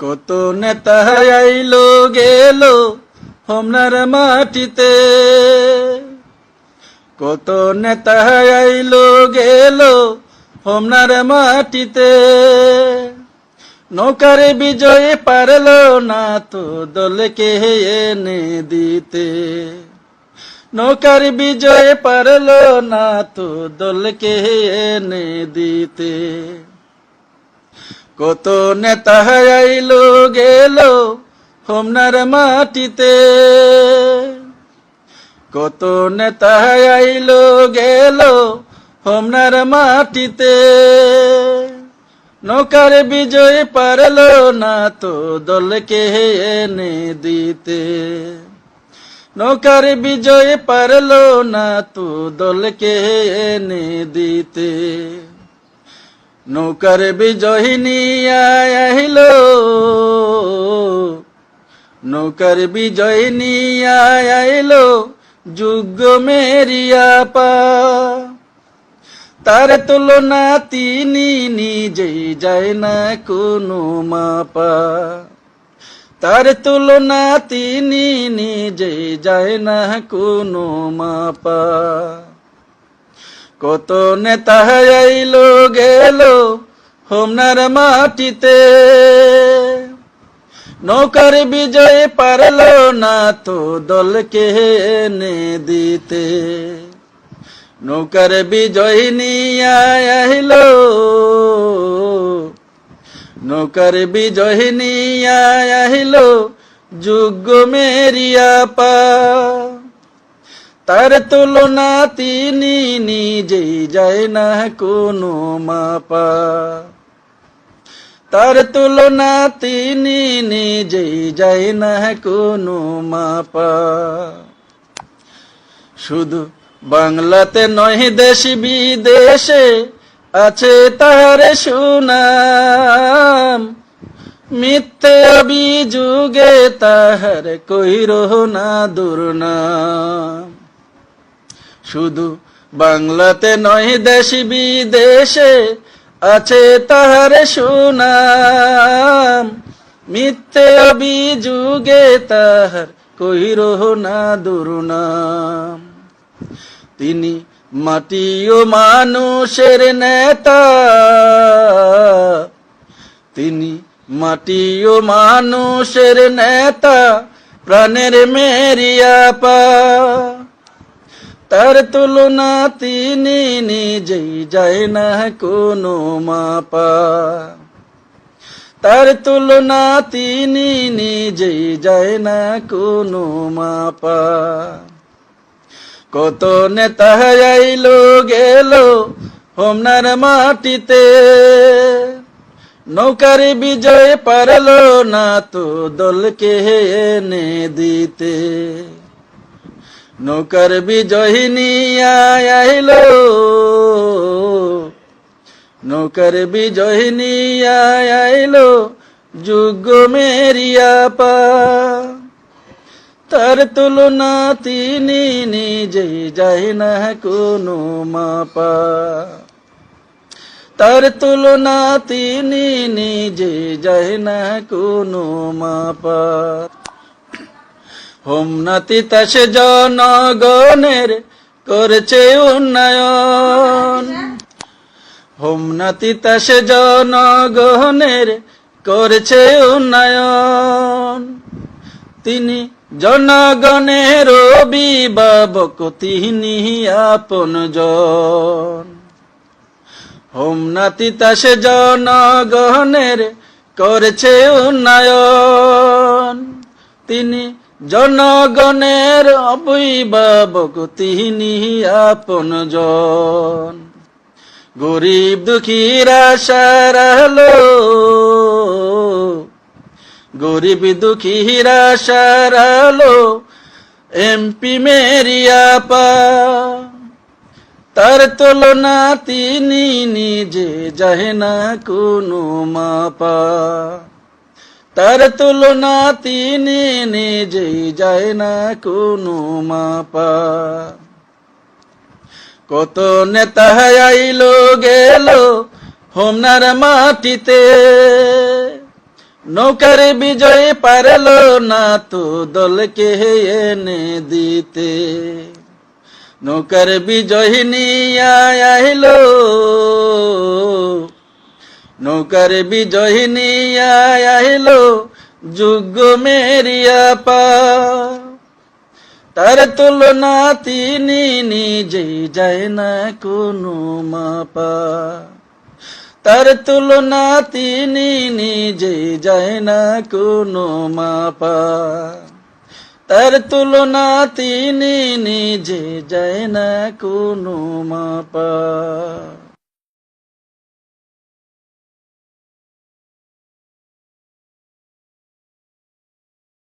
কত নেতা আইলো, গেল হোমনার মাটিতে। কত নেতা আইলো, গেল হোমনার মাটিতে। নৌকার বিজয় পারল না তো দলকে এনে দিতে। নৌকার বিজয় পারল না তো দলকে এনে দিতে। কত নেতা আইলো, গেল হোমনার মাটিতে। কত নেতা আইলো, গেল হোমনার মাটিতে। নৌকার বিজয় পারল না তো দলকে এনে দিতে। নৌকার বিজয় পারল না তো দলকে এনে দিতে। নৌকার আহিল। নৌকার আইল যুগ মেরিয়া পা। তার তুলনা তিনি নিজেই যায় না কোনো মাপা। তার তুলনা তিনি নিজেই যায় না কোনো মাপা। কত নেতা আইলো, গেল হোমনার মাটিতে। নৌকার বিজয় পারল না তো দলকে এনে দিতে। নৌকার বিজয় নিয়ে নৌকার বিজয় নিয়ে যুগ মেরিয়া পা। তার তুলনা তিনি নিজেই যায় না কোনো মাপা। তার তুলনা তিনি নিজেই যায় না কোনো মাপা। শুধু বাংলাতে নয়, দেশ বিদেশে আছে তার সুনাম। মিথ্যে অভিযোগে তাহার কইর না দুর্নাম। শুধু বাংলাতে নয়, দেশ বিদেশে আছে তাহার সুনাম। মিথ্যে অভিযোগে তাহার কইর না দুর্নাম। তিনি মাটি ও মানুষের নেতা। তিনি মাটি ও মানুষের নেতা, প্রাণের মেরিয়া পা। তার তুলনা তিনি নিজেই যায় না কোনো মাপা। তার তুলনা তিনি নিজেই যায় না কোনো মাপা। কত নেতা আইলো গেল হোমনার মাটিতে, নৌকার বিজয় পারল না তো দলকে এনে দিতে। নৌকার বিজয়িনী আইল। নৌকার বিজয়িনী যুগ মেরিয়া পা। তার তুলনা তিনি নিজেই যায় না কোনো মাপা। তার তুলনা তিনি নিজে যায় না কোনো মাপা। হোমনাতি তাসে জনগণের করছে উন্নয়ন। হোমনাতি তাসে জনগণের করছে উন্নয়ন। তিনি জনগণের অভিভাবক, তিনি আপন জন। হোমনাতি তাসে জনগণের করেছে উন্নয়ন। তিনি জনগণের অভিভাবক তিনি আপন জন। গরিব দুঃখীরা সারালো গরিব দুঃখীরা সারালো এমপি মেরিয়া পা। তার তুলনা তিনি নিজে যায় না কোনো মাপা। তার তুলনা তিনি নিজে যায় না কোনো মাপা। কত নেতা আইলো, গেল হোমনার মাটিতে। নৌকার বিজয় পারল না তো দলকে এনে দিতে। নৌকার বিজয় নিয়ে আহিলো নৌকার বিজয় নিয়ে যুগ মেরিয়া পা। তার তুলনা তিনি নিজে যায় না কোনো মাপা। তার তুলনা তিনি নিজে যায় না কোনো মাপা। তার তুলনা তিনি নিজে যায় না কোনো মাপা।